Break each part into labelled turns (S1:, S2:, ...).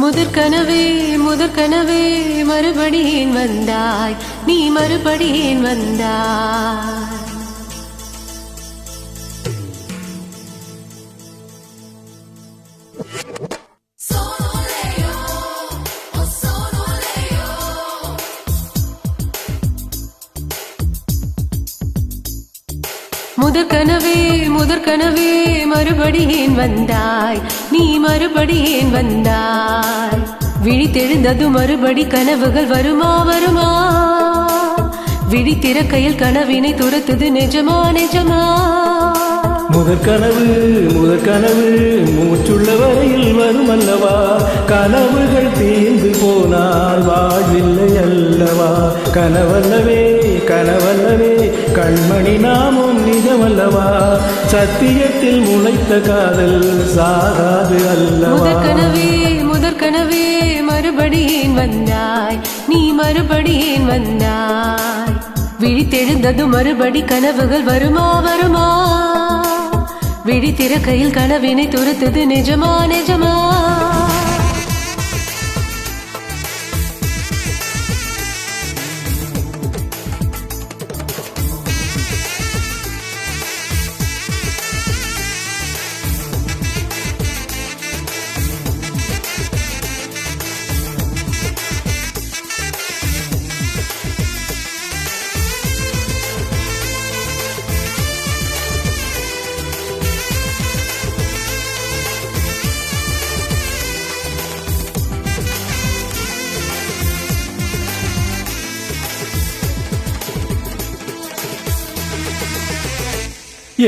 S1: முதற்கனவே முதற்கனவே மறுபடியும் வந்தாய். நீ மறுபடியும் வந்தாய். முதற்கனவே முதற்கனவே மறுபடியேன் வந்தாய். நீ மறுபடியேன் வந்தாய். விழித்தெழுந்தது மறுபடி கனவுகள் வருமா வருமா? விழி திறக்கையில் கனவினை துரத்துது நிஜமா நிஜமா?
S2: முதற்கனவு முதற்கனவு மூச்சுள்ள வரையில் வரும் அல்லவா கனவுகள் தீர்ந்து போனால் வாழ்வில்லை அல்லவா? கனவல்லவே கனவல்லவே கண்மணி நாமும் நிஜமல்லவா சத்தியத்தில் முளைத்த காதல் சாகாது அல்லவா?
S1: கனவே முதற்கனவே மறுபடியும் வந்தாய். நீ மறுபடியும் வந்தாய். விழித்தெழுந்தது மறுபடி கனவுகள் வருமா வருமா? விழித்திற கையில் கனவினை துரத்துது நிஜமா நிஜமா?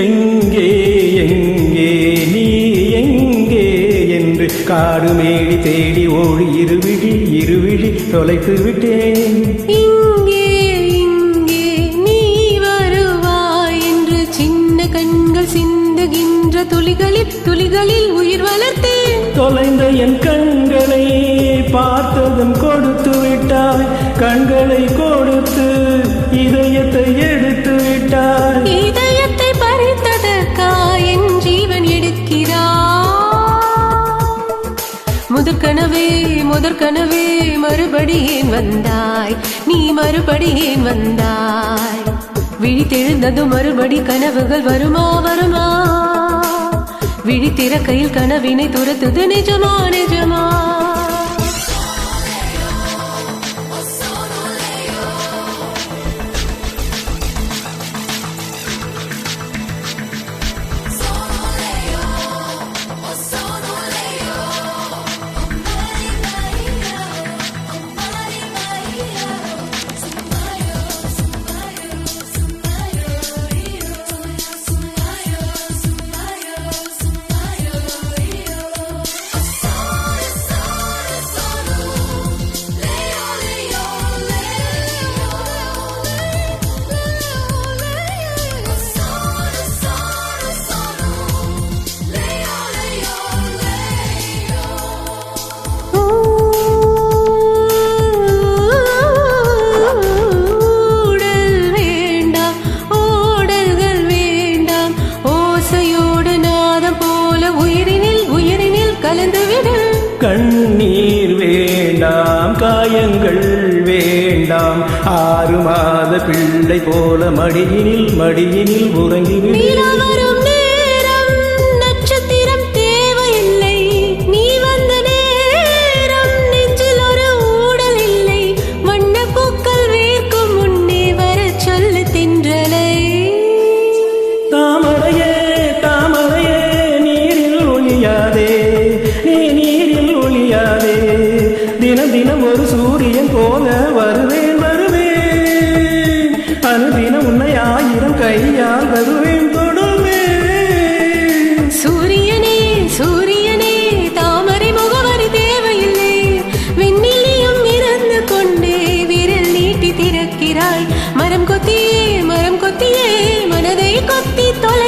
S2: எங்கே எங்கே நீ எங்கே என்று காடு மேடி தேடி ஓடி இருவிழி இருவிழி தொலைத்து விட்டேன்.
S1: இங்கே இங்கே நீ வருவாய் என்று சின்ன கண்கள் சிந்துகின்ற துளிகளில் துளிகளில் உயிர் வளர்த்தேன்.
S2: தொலைந்த என் கண்களை பார்த்ததும் கொடுத்து விட்டாய் கண்களை
S1: முதற்கனவே முதற்கனவே மறுபடியும் வந்தாய். நீ மறுபடியும் வந்தாய். விழித்தெழுந்தது மறுபடி கனவுகள் வருமா வருமா? விழித்திற கையில் கனவினை துரத்துது நிஜமா நிஜமா?
S2: காயங்கள் வேண்டாம். ஆறு மாத பிள்ளை போல மடியினில் மடியினில் உறங்கிவிடு. தினம் தினம் சூரியன் போல வருவேன் வருவேன். அனுதினம் உன்னை ஆயிரம் கையால் வருவேன் தொடுவேன்.
S1: சூரியனே சூரியனே தாமரை முகவரி தேவையில்லை. விண்ணிலையும் இருந்து கொண்டே விரல் நீட்டி திறக்கிறாய். மரம் கொத்தியே மரம் கொத்தியே மனதை கொத்தி தொலை